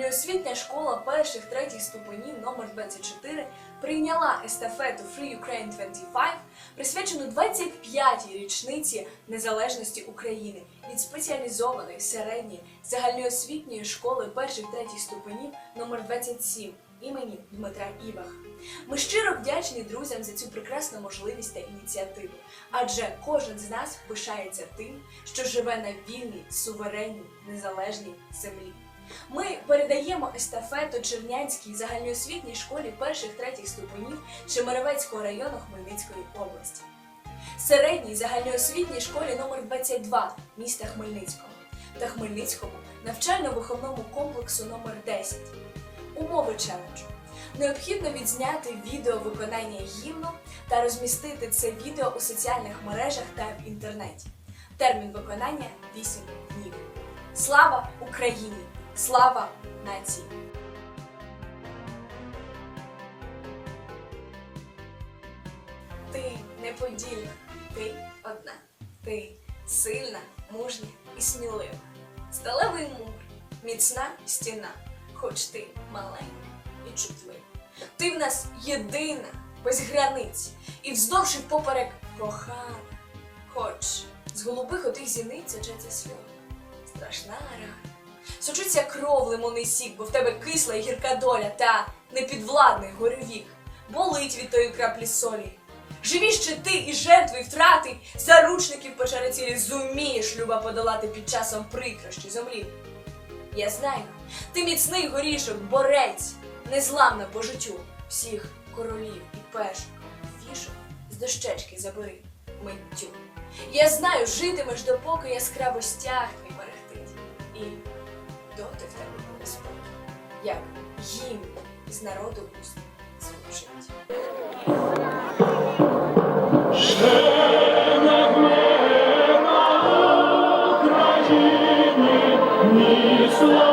Загальноосвітня школа перших третіх ступенів номер 24 прийняла естафету Free Ukraine 25, присвячену 25-й річниці незалежності України від спеціалізованої середньої загальноосвітньої школи перших третіх ступенів номер 27 імені Дмитра Іваха. Ми щиро вдячні друзям за цю прекрасну можливість та ініціативу, адже кожен з нас пишається тим, що живе на вільній, суверенній, незалежній землі. Ми передаємо естафету Чернянській загальноосвітній школі перших третіх ступенів Чемеровецького району Хмельницької області, середній загальноосвітній школі номер 22 міста Хмельницького та Хмельницькому навчально-виховному комплексу номер 10. Умови челенджу. Необхідно відзняти відео виконання гімну та розмістити це відео у соціальних мережах та в інтернеті. Термін виконання 8 днів. Слава Україні! Слава нації! Ти неподільна, ти одна. Ти сильна, мужня і смілива. Сталевий мур, міцна стіна, хоч ти маленька і чутлива. Ти в нас єдина, без границь, і вздовж і впоперек кохана. Хоч з голубих отих зіниць сочаться сльози. Страшна рана. Сочиться кров лимонний сік, бо в тебе кисла і гірка доля, та непідвладний горевік. Болить від тої краплі солі. Живі ще ти і жертви, і втрати, заручників печери цілі зумієш люба подолати під часом прикрощі землі. Я знаю, ти міцний горішок, борець, незламна по життю всіх королів і пешок, фішок з дощечки забери миттю. Я знаю, житимеш, допоки яскраво стяг твій мерехтить, і як гімн з народу уст звучить. Ні слава,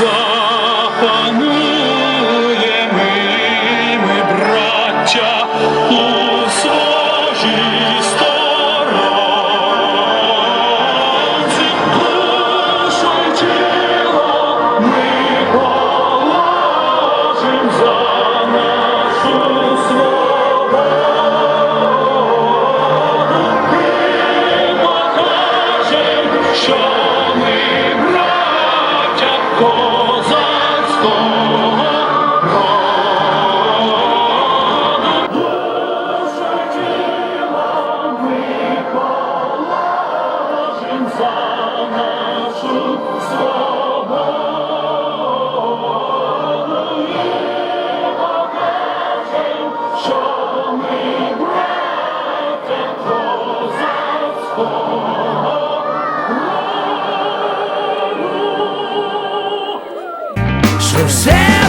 사 все.